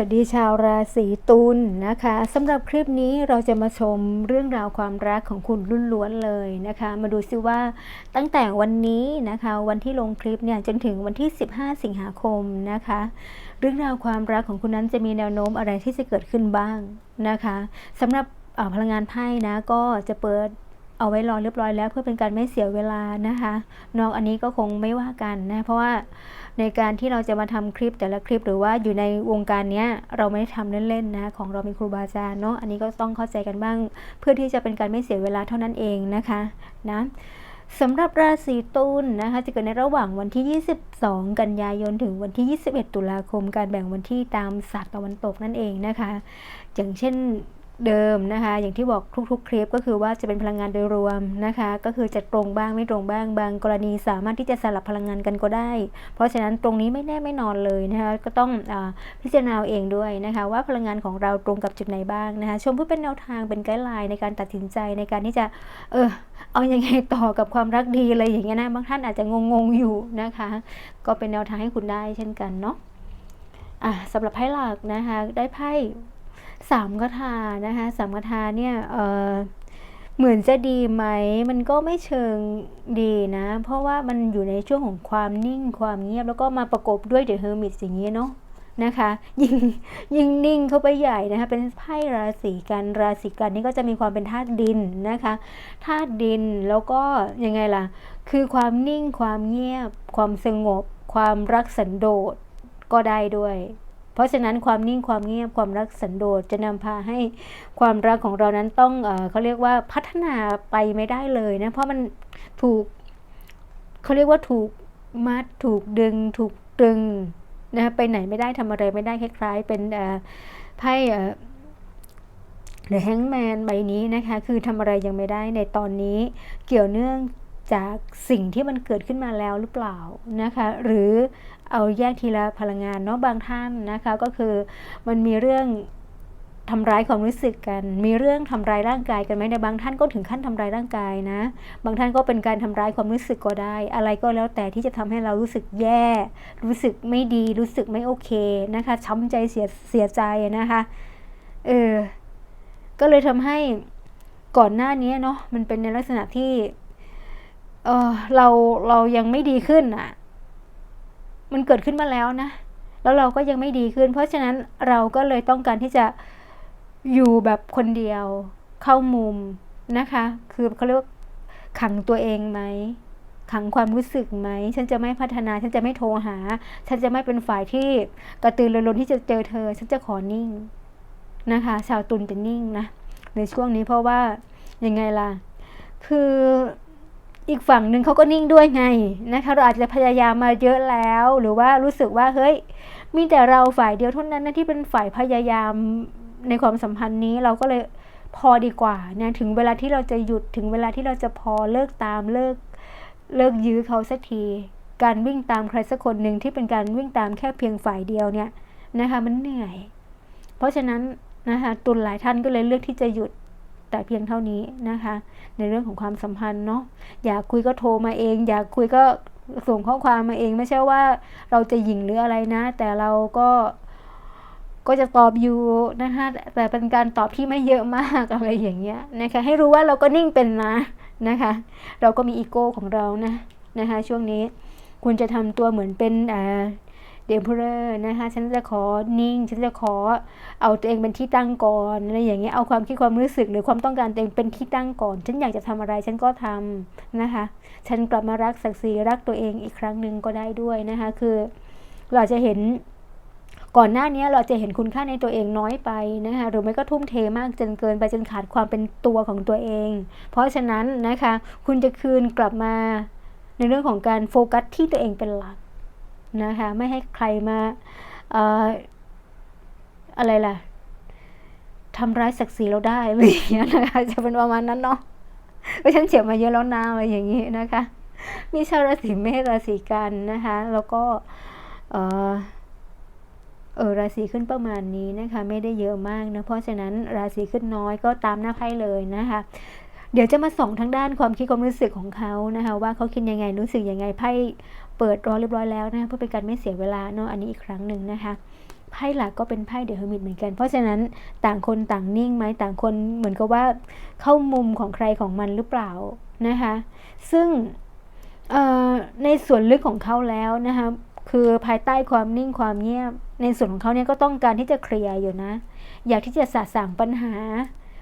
สวัสดีชาวราศีตุลนะคะสำหรับคลิปนี้เราจะมาชมเรื่องราวความรักของคุณรุ่นล้วนเลยนะคะ มาดูซิว่าตั้งแต่วันนี้นะคะวันที่ลงคลิปเนี่ยจนถึงวันที่ 15 สิงหาคมนะคะ เรื่องราวความรักของคุณนั้นจะมีแนวโน้มอะไรที่จะเกิดขึ้นบ้างนะคะสำหรับพลังงานไพ่นะก็จะเปิดเอาไว้รอเรียบร้อยแล้วเพื่อเป็นการไม่เสียเวลานะคะนอกอันนี้ก็คงไม่ว่ากันนะเพราะว่า ในการที่เราจะมาทำคลิปแต่ละคลิป หรือว่าอยู่ในวงการเนี้ยเราไม่ได้ทำเล่นๆนะของเรามีครูบาอาจารย์เนาะอันนี้ก็ต้องเข้าใจกันบ้าง เพื่อที่จะเป็นการไม่เสียเวลาเท่านั้นเองนะคะนะสำหรับราศีตุลนะคะ จะเกิดในระหว่างวันที่ 22 กันยายนถึงวันที่ 21 ตุลาคม การแบ่งวันที่ตามศาสตร์ตะวันตกนั่นเองนะคะ อย่างเช่น เดิมนะคะ อย่างที่บอกทุกๆ คลิปก็คือว่าจะเป็นพลังงานโดยรวมนะคะ ก็คือจะตรงบ้างไม่ตรงบ้างบางกรณีสามารถที่จะสลับพลังงานกันก็ได้ เพราะฉะนั้นตรงนี้ไม่แน่ไม่นอนเลยนะคะก็ต้องอพิจารณาเองด้วยนะคะ ว่าพลังงานของเราตรงกับจุดไหนบ้างนะคะชมเพื่อเป็นแนวทางเป็นไกด์ไลน์ในการตัดสินใจในการที่จะเออเอายังไงต่อกับความรักดีอะไรอย่างเงี้ยนะบางท่านอาจจะงงๆอยู่นะคะ ก็เป็นแนวทางให้คุณได้เช่นกันเนาะอะสำหรับไพ่หลักนะคะได้ไพ่ สามคาถานะคะสามคาถาเนี่ยเออเหมือนจะดีไหม มันก็ไม่เชิงดีนะ เพราะว่ามันอยู่ในช่วงของความนิ่งความเงียบแล้วก็มาประกบด้วยเดอะเฮอร์มิตอย่างนี้เนาะนะคะยิ่งยิ่งนิ่งเข้าไปใหญ่นะคะเป็นไพ่ราศีกันราศีกันนี่ก็จะมีความเป็นธาตุดินนะคะธาตุดินแล้วก็ยังไงล่ะ คือความนิ่งความเงียบ ความสงบ ความรักสันโดษก็ได้ด้วย เพราะฉะนั้นความนิ่งความเงียบความรักสันโดษจะนำพาให้ความรักของเรานั้นต้องเอเขาเรียกว่าพัฒนาไปไม่ได้เลยนะเพราะมันถูกเขาเรียกว่าถูกมัดถูกดึง ถูกตรึงนะคะไปไหนไม่ได้ทำอะไรไม่ได้คล้าย ๆ เป็นไพ่เอ่อ The Hangman ใบนี้นะคะ คือทำอะไรยังไม่ได้ในตอนนี้เกี่ยวเนื่องจากสิ่งที่มันเกิดขึ้นมาแล้วหรือเปล่านะคะ หรือ เอาแยกทีละพลังงานเนาะบางท่านนะคะก็คือมันมีเรื่องทำร้ายความรู้สึกกัน มีเรื่องทำร้ายร่างกายกันไหมในบางท่านก็ถึงขั้นทำร้ายร่างกายนะ บางท่านก็เป็นการทำร้ายความรู้สึกก็ได้ อะไรก็แล้วแต่ที่จะทำให้เรารู้สึกแย่ รู้สึกไม่ดี รู้สึกไม่โอเคนะคะ ช้ำใจเสียเสียใจนะคะ เออ ก็เลยทำให้ก่อนหน้านี้เนาะ มันเป็นในลักษณะที่ เออเรา เรายังไม่ดีขึ้นอะ มันเกิดขึ้นมาแล้วนะ แล้วเราก็ยังไม่ดีขึ้น เพราะฉะนั้นเราก็เลยต้องการที่จะอยู่แบบคนเดียว เข้ามุมนะคะ คือเขาเรียกว่าขังตัวเองไหมขังความรู้สึกไหม ฉันจะไม่พัฒนา ฉันจะไม่โทรหา ฉันจะไม่เป็นฝ่ายที่กระตือรือร้นที่จะเจอเธอ ฉันจะขอนิ่งนะคะ ชาวตุลจะนิ่งนะ ในช่วงนี้เพราะว่ายังไงล่ะ คือ อีกฝั่งหนึ่งเขาก็นิ่งด้วยไงนะคะเราอาจจะพยายามมาเยอะแล้ว หรือว่ารู้สึกว่าเฮ้ยมีแต่เราฝ่ายเดียวเท่านั้นนะที่เป็นฝ่ายพยายามในความสัมพันธ์นี้เราก็เลยพอดีกว่าเนี่ยถึงเวลาที่เราจะหยุดถึงเวลาที่เราจะพอเลิกตามเลิกเลิกยื้อเขาสักที การวิ่งตามใครสักคนหนึ่งที่เป็นการวิ่งตามแค่เพียงฝ่ายเดียวเนี่ยนะคะมันเหนื่อย เพราะฉะนั้นนะคะตุลหลายท่านก็เลยเลือกที่จะหยุด แต่เพียงเท่านี้นะคะ ในเรื่องของความสัมพันธ์เนาะอยากคุยก็โทรมาเอง อยากคุยก็ส่งข้อความมาเองไม่ใช่ว่าเราจะหยิงหรืออะไรนะ แต่เราก็ก็จะตอบอยู่นะคะแต่เป็นการตอบที่ไม่เยอะมากอะไรอย่างเงี้ยนะคะให้รู้ว่าเราก็นิ่งเป็นนะนะคะ เราก็มีอีโก้ของเรานะนะคะช่วงนี้คุณจะทำตัวเหมือนเป็นอ่า เดมเพอร์นะคะฉันจะขอนิ่ง ฉันจะขอเอาตัวเองเป็นที่ตั้งก่อนอะไรอย่างเงี้ยเอาความคิดความรู้สึกหรือความต้องการตัวเองเป็นที่ตั้งก่อน ฉันอยากจะทำอะไรฉันก็ทำนะคะฉันกลับมารักศักดิ์ศรีรักตัวเองอีกครั้งหนึ่งก็ได้ด้วยนะคะคือเราจะเห็นก่อนหน้านี้เราจะเห็นคุณค่าในตัวเองน้อยไปนะคะหรือไม่ก็ทุ่มเทมากจนเกินไปจนขาดความเป็นตัวของตัวเอง เพราะฉะนั้นนะคะคุณจะคืนกลับมาในเรื่องของการโฟกัสที่ตัวเองเป็นหลัก นะคะไม่ให้ใครมาเอ่อะไรล่ะทำร้ายศักดิ์ศรีเราได้อะไรอย่างเงี้ยนะคะจะเป็นประมาณนั้นเนาะก็ฉันเจ็บมาเยอะแล้วนะอะไรอย่างงี้นะคะ มีชาวราศีเมษราศีกันนะคะ แล้วก็เออเออราศีขึ้นประมาณนี้นะคะ ไม่ได้เยอะมากนะเพราะฉะนั้นราศีขึ้นน้อยก็ตามหน้าไพ่เลยนะคะ เดี๋ยวจะมาส่องทางด้านความคิดความรู้สึกของเขานะคะ ว่าเขาคิดยังไงรู้สึกยังไงไพ่ เปิดรอเรียบร้อยแล้วนะเพื่อเป็นการไม่เสียเวลาเนาะอันนี้อีกครั้งหนึ่งนะคะไพ่หลักก็เป็นไพ่เดอะเฮอร์มิตเหมือนกัน เพราะฉะนั้นต่างคนต่างนิ่งไหมต่างคนเหมือนกับว่าเข้ามุมของใครของมันหรือเปล่านะคะ ซึ่งในส่วนลึกของเขาแล้วนะคะคือภายใต้ความนิ่งความเงียบ ในส่วนของเขาเนี่ยก็ต้องการที่จะเคลียร์อยู่นะ อยากที่จะสะสางปัญหา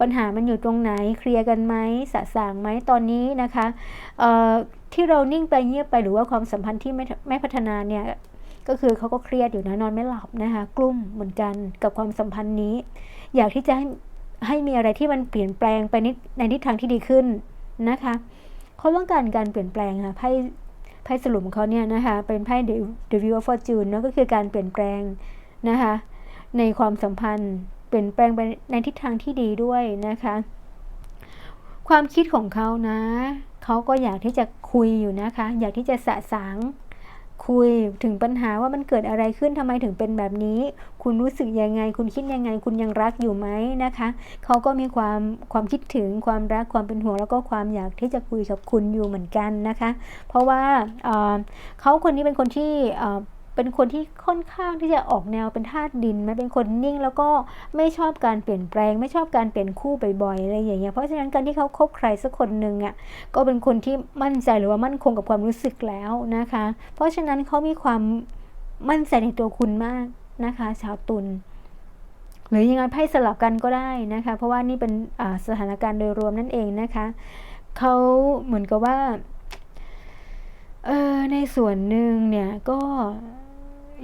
ปัญหามันอยู่ตรงไหนเคลียร์กันไหมสะสางไหมตอนนี้นะคะ ที่เรานิ่งไปเงียบไปหรือว่าความสัมพันธ์ที่ไม่ไม่พัฒนาเนี่ยก็คือเขาก็เครียดอยู่นะนอนไม่หลับนะคะกลุ้มเหมือนกันกับความสัมพันธ์นี้ อยากที่จะให้ให้มีอะไรที่มันเปลี่ยนแปลงไปในในทิศทางที่ดีขึ้นนะคะเขาต้องการการเปลี่ยนแปลงค่ะไพ่ไพ่สรุปของเขาเนี่ยนะคะเป็นไพ่ The The Wheel of Fortune เนอะก็คือการเปลี่ยนแปลงนะคะในความสัมพันธ์ เปลี่ยนแปลงไปในทิศทางที่ดีด้วยนะคะ ความคิดของเขานะ เขาก็อยากที่จะคุยอยู่นะคะ อยากที่จะสะสางคุยถึงปัญหาว่ามันเกิดอะไรขึ้นทำไมถึงเป็นแบบนี้ คุณรู้สึกยังไง คุณคิดยังไง คุณยังรักอยู่ไหมนะคะเขาก็มีความความคิดถึงความรักความเป็นห่วงแล้วก็ความอยากที่จะคุยกับคุณอยู่เหมือนกันนะคะ เพราะว่าเอ่อเขาคนนี้เป็นคนที่ เป็นคนที่ค่อนข้างที่จะออกแนวเป็นธาตุดินไหมเป็นคนนิ่งแล้วก็ไม่ชอบการเปลี่ยนแปลง ไม่ชอบการเปลี่ยนคู่บ่อยๆอะไรอย่างเงี้ยเพราะฉะนั้นการที่เขาคบใครสักคนหนึ่งอะก็เป็นคนที่มั่นใจหรือว่ามั่นคงกับความรู้สึกแล้วนะคะ เพราะฉะนั้นเขามีความมั่นใจในตัวคุณมากนะคะ ชาวตุลหรือยังไงไพ่สลับกันก็ได้นะคะ เพราะว่านี่เป็นสถานการณ์โดยรวมนั่นเองนะคะเขาเหมือนกับว่าเออในส่วนหนึ่งเนี่ยก็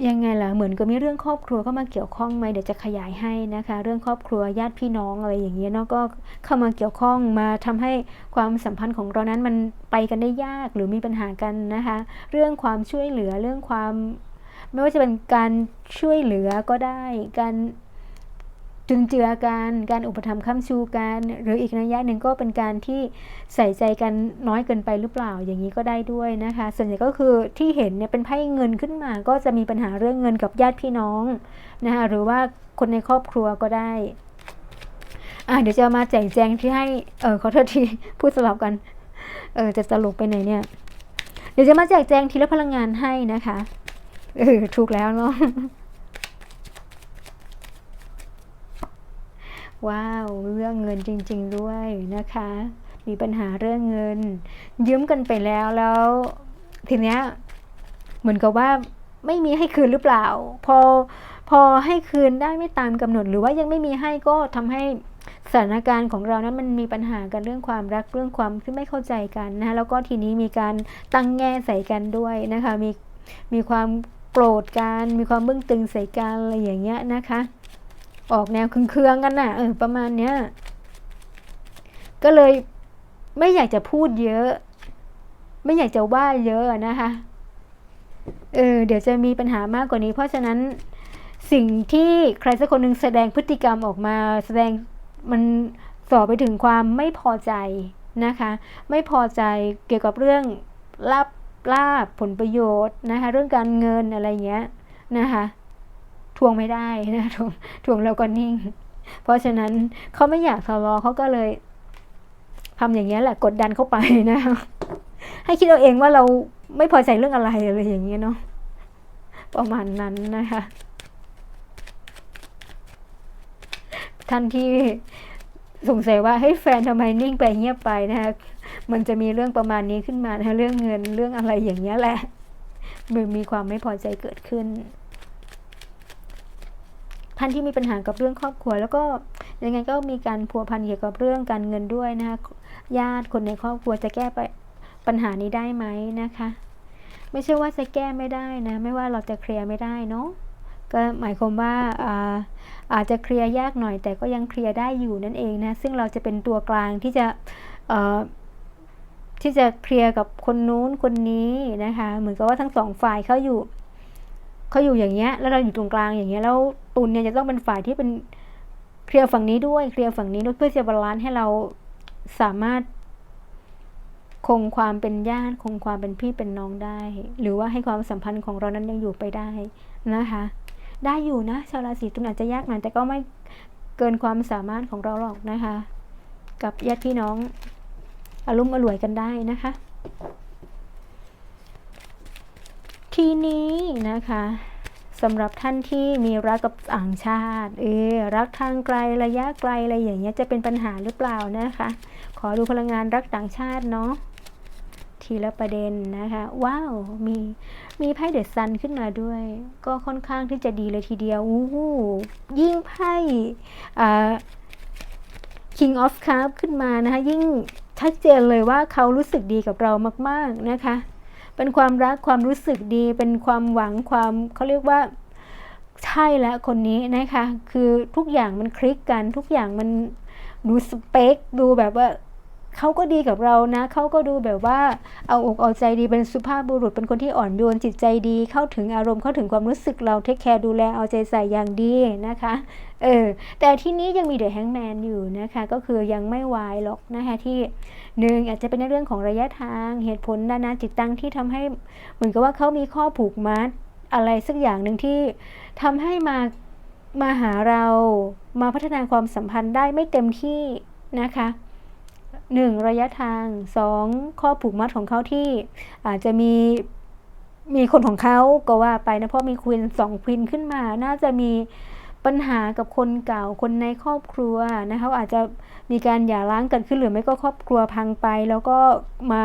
ยังไงล่ะเหมือนกับมีเรื่องครอบครัวเข้ามาเกี่ยวข้องไหมเดี๋ยวจะขยายให้นะคะ เรื่องครอบครัวญาติพี่น้องอะไรอย่างเงี้ยเนาะก็เข้ามาเกี่ยวข้องมาทำให้ความสัมพันธ์ของเรานั้นมันไปกันได้ยากหรือมีปัญหากันนะคะ เรื่องความช่วยเหลือเรื่องความ ไม่ว่าจะเป็นการช่วยเหลือก็ได้ การ จุนเจือกันการอุปถัมภ์ค้ำชูกันหรืออีกนัยยะหนึ่งก็เป็นการที่ใส่ใจกันน้อยเกินไปหรือเปล่าอย่างนี้ก็ได้ด้วยนะคะ ส่วนใหญ่ก็คือที่เห็นเนี่ยเป็นไพ่เงินขึ้นมา ก็จะมีปัญหาเรื่องเงินกับญาติพี่น้องนะคะหรือว่าคนในครอบครัวก็ได้อะเดี๋ยวจะมาแจกแจงที่ให้เออขอโทษทีพูดสลับกันเออจะตลกไปไหนเนี่ย เดี๋ยวจะมาแจกแจงทีละพลังงานให้นะคะเออถูกแล้วเนาะ ว้าวเรื่องเงินจริง ๆ ด้วยนะคะ มีปัญหาเรื่องเงิน ยืมกันไปแล้วแล้ว ทีเนี้ยเหมือนกับว่าไม่มีให้คืนหรือเปล่า พอพอให้คืนได้ไม่ตามกำหนดหรือว่ายังไม่มีให้ก็ทำให้สถานการณ์ของเรานั้นมันมีปัญหากันเรื่องความรักเรื่องความที่ไม่เข้าใจกันนะคะแล้วก็ทีนี้มีการตั้งแง่ใส่กันด้วยนะคะ มีมีความโกรธกันมีความบึ้งตึงใส่กันอะไรอย่างเงี้ยนะคะ ออกแนวเคืองๆกันน่ะเออประมาณเนี้ยก็เลยไม่อยากจะพูดเยอะ ไม่อยากจะว่าเยอะนะคะเออเดี๋ยวจะมีปัญหามากกว่านี้ เพราะฉะนั้นสิ่งที่ใครสักคนหนึ่งแสดงพฤติกรรมออกมา แสดงมันสอบไปถึงความไม่พอใจนะคะ ไม่พอใจเกี่ยวกับเรื่องลาบลาบผลประโยชน์นะคะ เรื่องการเงินอะไรเงี้ยนะคะ ทวงไม่ได้นะทวงทวงแล้วก็นิ่ง เพราะฉะนั้นเขาไม่อยากทะเลาะเขาก็เลยทำอย่างนี้ยแหละกดดันเข้าไปนะให้คิดเอาเองว่าเราไม่พอใจเรื่องอะไรอะไรอย่างเงี้ยเนาะประมาณนั้นนะคะ ท่านที่สงสัยว่าเฮ้ยแฟนทำไมนิ่งไปเงียบไปนะคะมันจะมีเรื่องประมาณนี้ขึ้นมานะเรื่องเงินเรื่องอะไรอย่างเงี้ยแหละมันมีความไม่พอใจเกิดขึ้น ท่านที่มีปัญหากับเรื่องครอบครัว แล้วก็ยังไงก็มีการพัวพันเกี่ยวกับเรื่องการเงินด้วยนะคะญาติคนในครอบครัวจะแก้ปปัญหานี้ได้ไหมนะคะ ไม่ใช่ว่าจะแก้ไม่ได้นะ ไม่ว่าเราจะเคลียร์ไม่ได้เนาะก็หมายความว่าอาอาจจะเคลียร์ยากหน่อย แต่ก็ยังเคลียร์ได้อยู่นั่นเองนะ ซึ่งเราจะเป็นตัวกลางที่จะที่จะเคลียร์กับคนนู้นคนนี้นะคะ เหมือนกับว่าทั้งสองฝ่ายเขาอยู่ เขาอยู่อย่างเงี้ยแล้วเราอยู่ตรงกลางอย่างเงี้ยแล้วตุนเนี่ยจะต้องเป็นฝ่ายที่เป็นเคลียร์ฝั่งนี้ด้วยเคลียร์ฝั่งนี้ด้วยเพื่อจะบาลานซ์ให้เราสามารถ คงความเป็นญาติคงความเป็นพี่เป็นน้องได้ หรือว่าให้ความสัมพันธ์ของเรานั้นยังอยู่ไปได้นะคะ ได้อยู่นะชาวราศีตุลอาจจะยากหน่อยแต่ก็ไม่เกินความสามารถของเราหรอกนะคะ กับญาติพี่น้องอารมณ์อร่วยกันได้นะคะ ทีนี้นะคะสำหรับท่านที่มีรักกับต่างชาติ เออรักทางไกลระยะไกลอะไรอย่างเงี้ยจะเป็นปัญหาหรือเปล่านะคะ ขอดูพลังงานรักต่างชาติเนาะทีละประเด็นนะคะ ว้าว มีมีไพ่เดอะซันขึ้นมาด้วย ก็ค่อนข้างที่จะดีเลยทีเดียวอู้หูยิ่งไพ่อ่า King of Cup ขึ้นมานะคะ ยิ่งชัดเจนเลยว่าเขารู้สึกดีกับเรามาก ๆ นะคะ เป็นความรักความรู้สึกดี เป็นความหวังความเขาเรียกว่าใช่แล้วคนนี้นะคะ คือทุกอย่างมันคลิกกันทุกอย่างมันดูสเปค ดูแบบว่า เขาก็ดีกับเรานะ เขาก็ดูแบบว่าเอาอกเอาใจดีเป็นสุภาพบุรุษเป็นคนที่อ่อนโยนจิตใจดี เข้าถึงอารมณ์เข้าถึงความรู้สึกเราเทคแคร์ดูแลเอาใจใส่อย่างดีนะคะเออแต่ที่นี้ยังมีเดอะแฮงแมนอยู่นะคะ ก็คือยังไม่วายหรอกนะคะที่หนึ่งอาจจะเป็นในเรื่องของระยะทางเหตุผลนานาจิตตังที่ทำให้เหมือนกับว่าเขามีข้อผูกมัดอะไรสักอย่างหนึ่งที่ทำให้มามาหาเรามาพัฒนาความสัมพันธ์ได้ไม่เต็มที่นะคะ หนึ่งระยะทางสองข้อผูกมัดของเขาที่อาจจะมีมีคนของเขาก็ว่าไปนะ เพราะมีควินสองควินขึ้นมา น่าจะมีปัญหากับคนเก่าคนในครอบครัวนะคะอาจจะมีการหย่าร้างกันขึ้นหรือไม่ก็ครอบครัวพังไป แล้วก็มา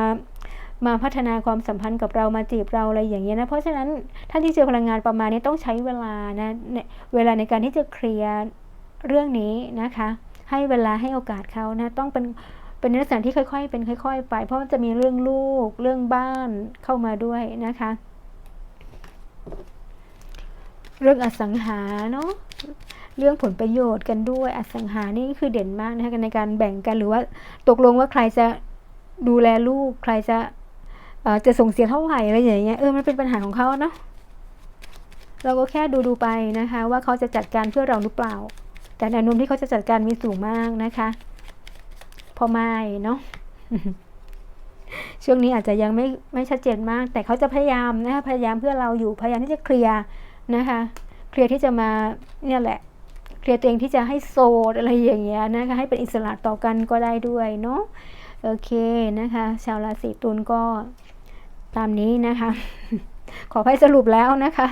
มาพัฒนาความสัมพันธ์กับเรามาจีบเราอะไรอย่างเงี้ยนะ เพราะฉะนั้นท่านที่เจอพลังงานประมาณนี้ต้องใช้เวลานะเวลาในการที่จะเคลียร์เรื่องนี้นะคะ ให้เวลาให้โอกาสเขานะต้องเป็น เป็นลักษณะที่ค่อย ๆ เป็นค่อย ๆ ไป เพราะมันจะมีเรื่องลูกเรื่องบ้านเข้ามาด้วยนะคะ เรื่องอสังหาเนาะเรื่องผลประโยชน์กันด้วยอสังหานี่คือเด่นมากนะคะในการแบ่งกันหรือว่าตกลงว่าใครจะดูแลลูก ใครจะจะส่งเสียเท่าไหร่อะไรอย่างเงี้ยเออมันเป็นปัญหาของเขาเนาะเราก็แค่ดูดูไปนะคะ ว่าเขาจะจัดการเพื่อเราหรือเปล่า แต่แนวโน้มที่เขาจะจัดการมีสูงมากนะคะ พ่อไม้เนาะช่วงนี้อาจจะยังไม่ไม่ชัดเจนมาก แต่เขาจะพยายามนะคะพยายามเพื่อเราอยู่พยายามที่จะเคลียร์นะคะ เคลียร์ที่จะมาเนี่ยแหละ เคลียร์ตัวเองที่จะให้โซดอะไรอย่างเงี้ยนะคะ ให้เป็นอิสระต่อกันก็ได้ด้วยเนาะโอเคนะคะ ชาวราศีตุลก็ตามนี้นะคะ ขอให้สรุปแล้วนะคะ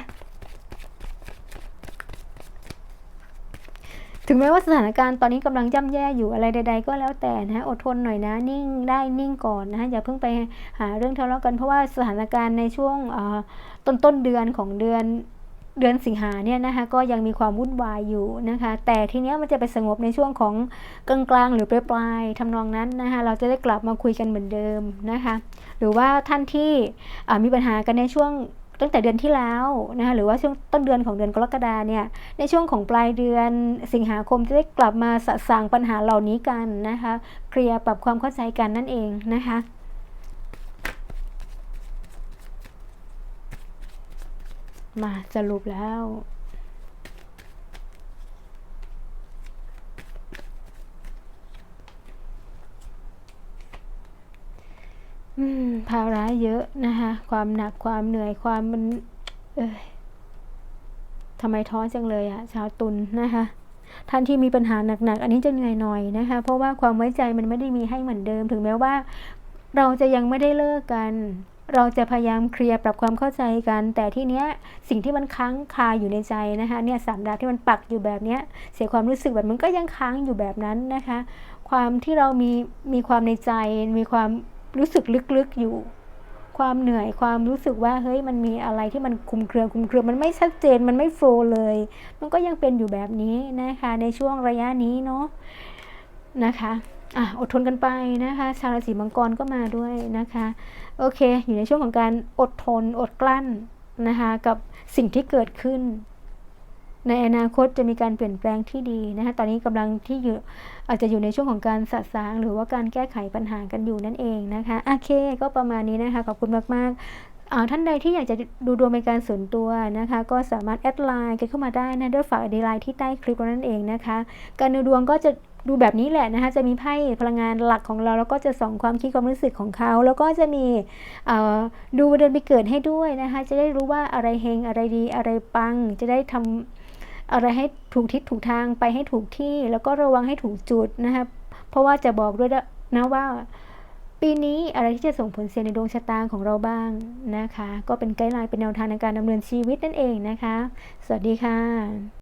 ถึงแม้ว่าสถานการณ์ตอนนี้กำลังย่ำแย่อยู่อะไรใด ๆ ก็แล้วแต่นะอดทนหน่อยนะ นิ่งได้นิ่งก่อนนะอย่าเพิ่งไปหาเรื่องทะเลาะกันเพราะว่าสถานการณ์ในช่วงต้นต้นเดือนของเดือนเดือนสิงหาเนี่ยนะคะก็ยังมีความวุ่นวายอยู่นะคะ แต่ทีเนี้ยมันจะไปสงบในช่วงของกลางๆ หรือปลายๆทำนองนั้นนะคะเราจะได้กลับมาคุยกันเหมือนเดิมนะคะ หรือว่าท่านที่มีปัญหากันในช่วง ตั้งแต่เดือนที่แล้วนะคะหรือว่าช่วงต้นเดือนของเดือนกรกฎาเนี่ยในช่วงของปลายเดือนสิงหาคมจะได้กลับมาสะสางปัญหาเหล่านี้กันนะคะเคลียร์ปรับความเข้าใจกันนั่นเองนะคะมาสรุปแล้ว ภาระเยอะนะคะ ความหนักความเหนื่อยความมัน เอยทำไมท้อจังเลยอะชาวตุลนนะคะท่านที่มีปัญหาหนักๆ อันนี้จะเหนื่อยหน่อยนะคะ เพราะว่าความไว้ใจมันไม่ได้มีให้เหมือนเดิม ถึงแม้ว่า เราจะยังไม่ได้เลิกกัน เราจะพยายามเคลียร์ปรับความเข้าใจกัน แต่ที่เนี้ยสิ่งที่มันค้างคาอยู่ในใจนะคะเนี่ยสามดาวที่มันปักอยู่แบบเนี้ย เสียความรู้สึกแบบมันก็ยังค้างอยู่แบบนั้นนะคะ ความที่เรามีมีความในใจมีความ รู้สึกลึกๆอยู่ ความเหนื่อยความรู้สึกว่าเฮ้ยมันมีอะไรที่มันคุมเครือคุมเครือมันไม่ชัดเจนมันไม่โฟล์เลย มันก็ยังเป็นอยู่แบบนี้นะคะ ในช่วงระยะนี้เนาะนะคะอะอดทนกันไปนะคะ ชาวราศีมังกรก็มาด้วยนะคะ โอเค อยู่ในช่วงของการอดทนอดกลั้นนะคะ กับสิ่งที่เกิดขึ้น ในอนาคตจะมีการเปลี่ยนแปลงที่ดีนะคะตอนนี้กำลังที่อยู่อาจจะอยู่ในช่วงของการสะสาง หรือว่าการแก้ไขปัญหากันอยู่นั่นเองนะคะโอเค ก็ประมาณนี้นะคะขอบคุณมากๆท่านใดที่อยากจะดูดวงเป็นการส่วนตัวนะคะ ก็สามารถแอดไลน์กันเข้ามาได้นะด้วยฝากดีไลน์ที่ใต้คลิปนั่นเองนะคะ การดูดวงก็จะดูแบบนี้แหละนะคะ จะมีไพ่พลังงานหลักของเรา แล้วก็จะส่องความคิดความรู้สึกของเขา แล้วก็จะมีดูเดือนปีเกิดให้ด้วยนะคะ จะได้รู้ว่าอะไรเฮงอะไรดีอะไรปัง จะได้ทำ อะไรให้ถูกทิศถูกทางไปให้ถูกที่ แล้วก็ระวังให้ถูกจุดนะครับเพราะว่าจะบอกด้วยนะว่า ปีนี้อะไรที่จะส่งผลเสียในดวงชะตาของเราบ้างนะคะ ก็เป็นไกด์ไลน์เป็นแนวทางในการดำเนินชีวิตนั่นเองนะคะ สวัสดีค่ะ